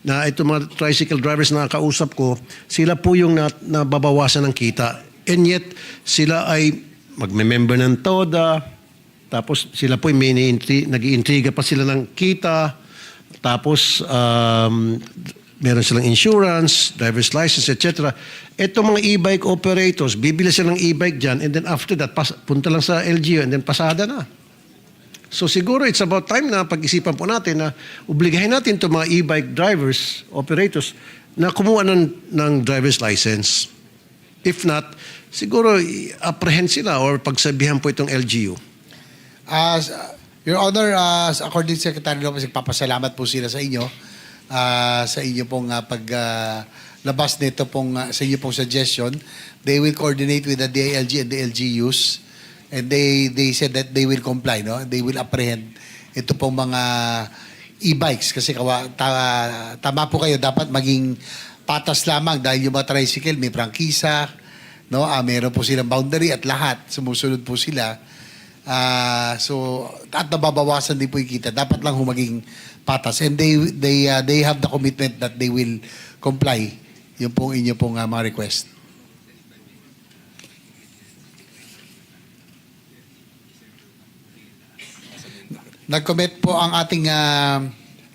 na itong mga tricycle drivers na kausap ko, sila po yung na, nababawasan ng kita. And yet, sila ay magme-member ng TODA, tapos sila po ay may nag-iintriga pa sila ng kita, tapos um, meron silang insurance, driver's license, etc. Itong mga e-bike operators, bibili sila ng e-bike dyan, and then after that, pas- punta lang sa LGU, and then pasada na. So siguro it's about time na pag-isipan po natin na obligahin natin itong mga e-bike drivers, operators, na kumuha ng, ng driver's license. If not, siguro i-apprehend sila or pagsabihan po itong LGU. As Your Honor, as according to Secretary Lopez, nagpapasalamat po sila sa inyo ah, sa inyo pong ah, pag labas nito pong ah, sa inyo pong suggestion. They will coordinate with the DILG and the LGUs and they they said that they will comply, no? They will apprehend ito pong mga e-bikes kasi kawa, ta- tama po kayo dapat maging patas lamang dahil yung mga tricycle may prangkisa, no? Ah, meron po silang boundary at lahat sumusunod po sila. Ah, so at nababawasan din po yung kita. Dapat lang humaging patas and they they ah, they have the commitment that they will comply yung pong inyo pong ah, mga request. Nag-commit po ang ating ah,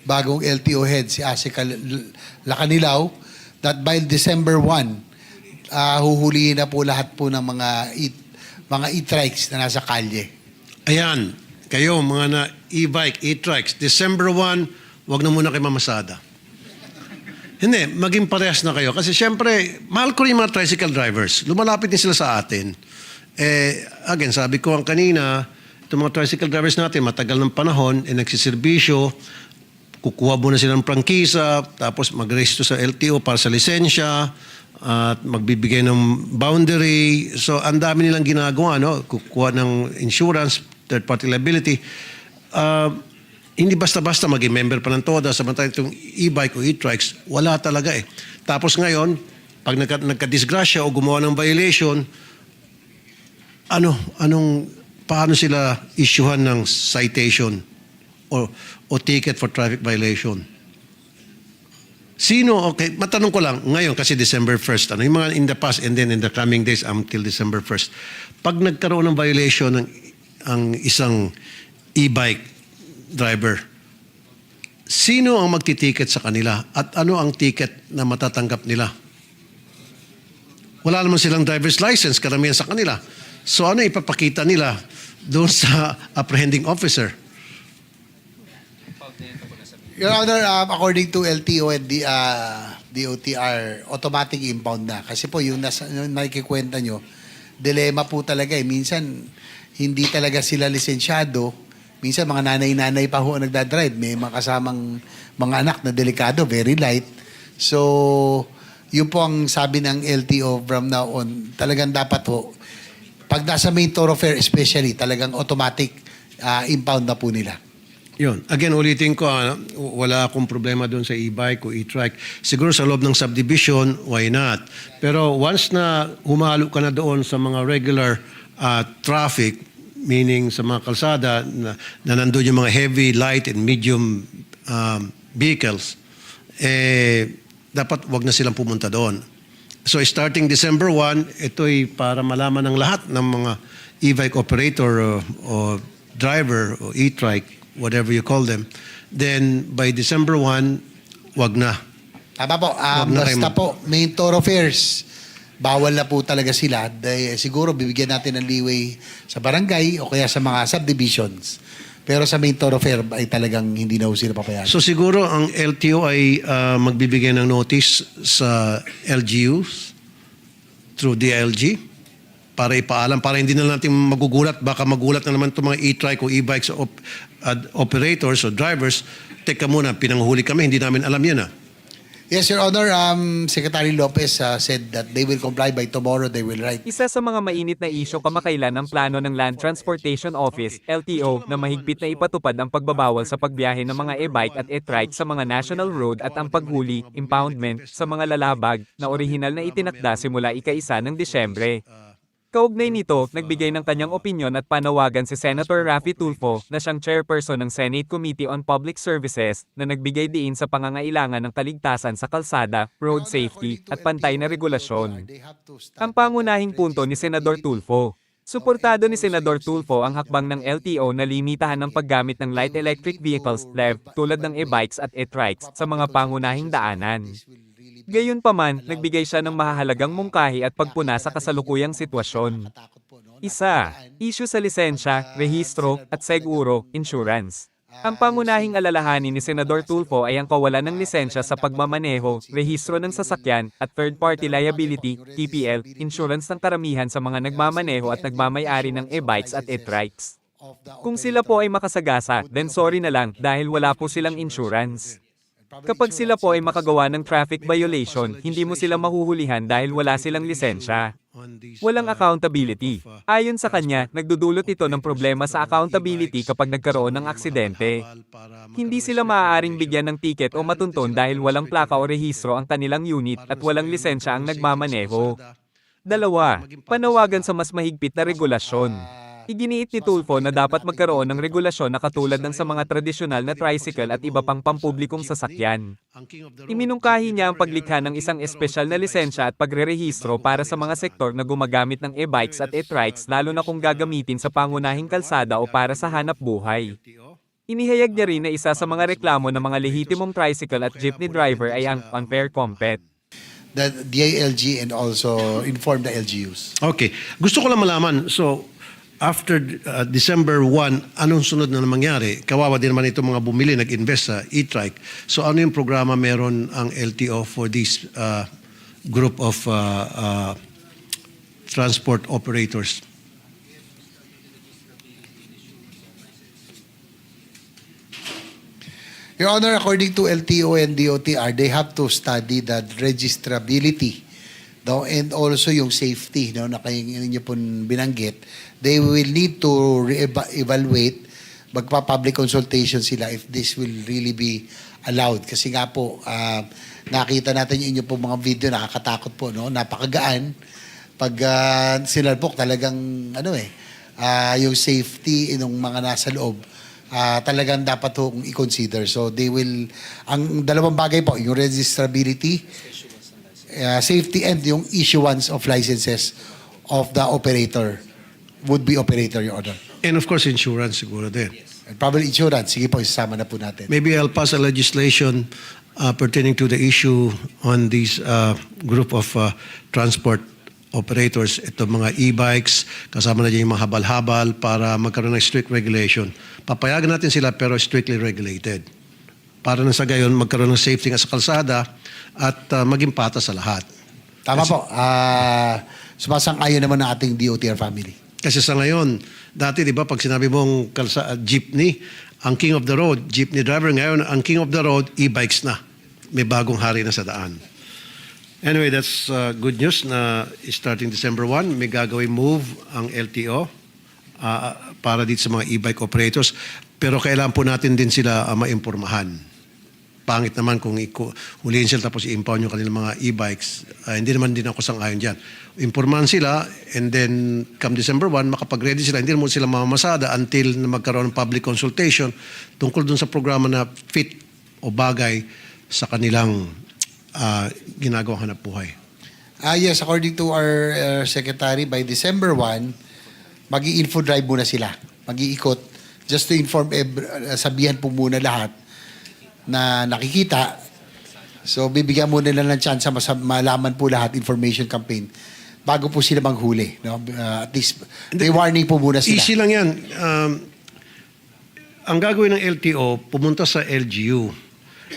bagong LTO head si Asika L- Lacanilaw that by December 1 ah, huhulihin na po lahat po ng mga e- mga e-trikes na nasa kalye. Ayan, kayo mga na e-bike, e-trikes, December 1, wag na muna kayo mamasada. Hindi, maging parehas na kayo. Kasi syempre, mahal ko rin mga tricycle drivers. Lumalapit din sila sa atin. Eh, again, sabi ko ang kanina, itong mga tricycle drivers natin, matagal ng panahon, eh, nagsiservisyo, kukuha muna sila ng prangkisa, tapos mag-register sa LTO para sa lisensya, at magbibigay ng boundary. So, ang dami nilang ginagawa, no? Kukuha ng insurance, third-party liability. Ah, hindi basta-basta maging member pa ng TODA, samantalang itong e-bike o e-trikes, wala talaga eh. Tapos ngayon, pag nagka, nagka-disgrasya o gumawa ng violation, ano, anong, paano sila issuehan ng citation o, o ticket for traffic violation? Sino, okay, matanong ko lang, ngayon kasi December 1st, ano, yung mga in the past and then in the coming days until December 1st, pag nagkaroon ng violation ng ang isang e-bike driver, sino ang magtitiket sa kanila at ano ang ticket na matatanggap nila? Wala naman silang driver's license, karamihan sa kanila. So ano ipapakita nila doon sa apprehending officer? Your Honor, um, according to LTO and the, uh, DOTR, automatic impound na. Kasi po yung, nasa, yung nakikikwenta nyo, dilema po talaga eh. Minsan, hindi talaga sila lisensyado. Minsan, mga nanay-nanay pa ho ang nagdadrive. May mga kasamang mga anak na delikado, very light. So, yun po ang sabi ng LTO from now on. Talagang dapat ho, pag nasa main thoroughfare especially, talagang automatic uh, impound na po nila. Yun. Again, ulitin ko, ah, wala akong problema doon sa e-bike o e-trike. Siguro sa loob ng subdivision, why not? Pero once na humalo ka na doon sa mga regular ah, traffic, meaning sa mga kalsada na, na nandun yung mga heavy, light, and medium um, vehicles, eh, dapat wag na silang pumunta doon. So starting December 1, ito'y para malaman ng lahat ng mga e-bike operator o, o driver o e-trike, whatever you call them, then by December 1, wag na. Tama po. Wag Um, na kayo basta mag- po, main thoroughfares, bawal na po talaga sila. Dahil siguro bibigyan natin ng leeway sa barangay o kaya sa mga subdivisions. Pero sa main thoroughfare ay talagang hindi na po sila papayagan. So siguro ang LTO ay ah, magbibigay ng notice sa LGUs through DILG para ipaalam, para hindi na natin magugulat, baka magulat na naman itong mga e-trike o e-bikes op- ad- operators o drivers, teka muna, pinanghuli kami, hindi namin alam yan ah. Yes, Your Honor, um, Secretary Lopez uh, said that they will comply by tomorrow. They will write. Isa sa mga mainit na isyo kamakailan ng plano ng Land Transportation Office, LTO, na mahigpit na ipatupad ang pagbabawal sa pagbiyahe ng mga e-bike at e-trike sa mga national road at ang paghuli, impoundment, sa mga lalabag na orihinal na itinakda simula ika-isa ng Disyembre. Kaugnay nito, nagbigay ng kanyang opinyon at panawagan si Senator Raffy Tulfo na siyang chairperson ng Senate Committee on Public Services na nagbigay diin sa pangangailangan ng kaligtasan sa kalsada, road safety at pantay na regulasyon. Ang pangunahing punto ni Senador Tulfo. Suportado ni Senador Tulfo ang hakbang ng LTO na limitahan ng paggamit ng light electric vehicles, LEV, tulad ng e-bikes at e-trikes sa mga pangunahing daanan. Gayunpaman, nagbigay siya ng mahahalagang mungkahi at pagpuna sa kasalukuyang sitwasyon. Isa, issue sa lisensya, rehistro, at seguro, insurance. Ang pangunahing alalahanin ni Senador Tulfo ay ang kawalan ng lisensya sa pagmamaneho, rehistro ng sasakyan, at third-party liability, TPL, insurance ng karamihan sa mga nagmamaneho at nagmamayari ng e-bikes at e-trikes. Kung sila po ay makasagasa, then sorry na lang dahil wala po silang insurance. Kapag sila po ay makagawa ng traffic violation, hindi mo sila mahuhulihan dahil wala silang lisensya. Walang accountability. Ayon sa kanya, nagdudulot ito ng problema sa accountability kapag nagkaroon ng aksidente. Hindi sila maaaring bigyan ng tiket o matunton dahil walang plaka o rehistro ang kanilang unit at walang lisensya ang nagmamaneho. Dalawa, panawagan sa mas mahigpit na regulasyon. Iginiit ni Tulfo na dapat magkaroon ng regulasyon na katulad ng sa mga tradisyonal na tricycle at iba pang pampublikong sasakyan. Iminungkahi niya ang paglikha ng isang espesyal na lisensya at pagrerehistro para sa mga sektor na gumagamit ng e-bikes at e-trikes lalo na kung gagamitin sa pangunahing kalsada o para sa hanap buhay. Inihayag niya rin na isa sa mga reklamo ng mga lehitimong tricycle at jeepney driver ay ang unfair compet. The DILG and also inform the LGUs. Okay. Gusto ko lang malaman, so after uh, December 1, anong sunod na mangyari? Kawawa din naman itong mga bumili, nag-invest sa e-trike. So ano yung programa meron ang LTO for this uh, group of uh, uh, transport operators? Your Honor, according to LTO and DOTR, they have to study the registrability and also yung safety no, na kayo ninyo po binanggit. They will need to re-evaluate, magpa-public consultation sila if this will really be allowed. Kasi nga po, ah, nakita natin yung inyo po mga video, nakakatakot po, no? napakagaan. Pag ah, sinalpok, talagang ano eh, ah, yung safety ng mga nasa loob, ah, talagang dapat hong i-consider. So they will, ang dalawang bagay po, yung registrability, uh, safety and yung issuance of licenses of the operator, would-be operator, Your Honor. And of course, insurance siguro din. And probably insurance, sige po, isasama na po natin. Maybe I'll pass a legislation uh, pertaining to the issue on this uh, group of uh, transport operators, ito mga e-bikes, kasama na dyan yung mga habal-habal para magkaroon ng strict regulation. Papayagan natin sila pero strictly regulated. Para na sa gayon, magkaroon ng safety nga sa kalsada at uh, maging patas sa lahat. Tama po. Uh, sumasang-ayon naman ng ating DOTR family. Kasi sa ngayon, dati di ba pag sinabi mong kalsa, jeepney, ang king of the road, jeepney driver, ngayon ang king of the road, e-bikes na. May bagong hari na sa daan. Anyway, that's uh, good news na starting December 1, may gagawin move ang LTO uh, para dito sa mga e-bike operators. Pero kailangan po natin din sila uh, maimpormahan. Pangit naman kung huliin sila tapos i-impound yung kanilang mga e-bikes. Uh, hindi naman din ako sang-ayon dyan. Impormahan sila and then come December 1, makapag-ready sila. Hindi mo sila mamamasada until na magkaroon ng public consultation tungkol dun sa programa na fit o bagay sa kanilang uh, ginagawang hanap buhay. Ah yes, according to our uh, secretary, by December 1, mag info drive muna sila. Mag-iikot. Just to inform, uh, sabihan po muna lahat na nakikita. So, bibigyan muna nila ng chance mas malaman po lahat information campaign bago po sila manghuli. No? Uh, at least, may warning po muna sila. Easy lang yan. Um, ang gagawin ng LTO, pumunta sa LGU.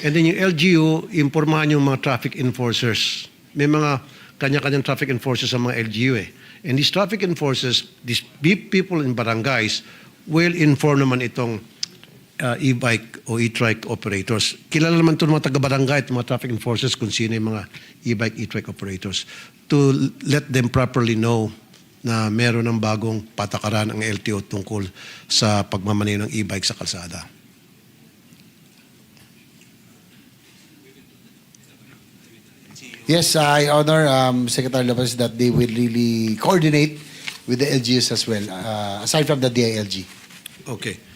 And then yung LGU, impormahan yung mga traffic enforcers. May mga kanya-kanyang traffic enforcers sa mga LGU eh. And these traffic enforcers, these people in barangays, will inform naman itong uh, e-bike o e-trike operators. Kilala naman ito mga taga-barangay at mga traffic enforcers kung sino yung mga e-bike, e-trike operators to let them properly know na meron ng bagong patakaran ang LTO tungkol sa pagmamaneho ng e-bike sa kalsada. Yes, I honor um, Secretary Lopez that they will really coordinate with the LGUs as well, uh, aside from the DILG. Okay.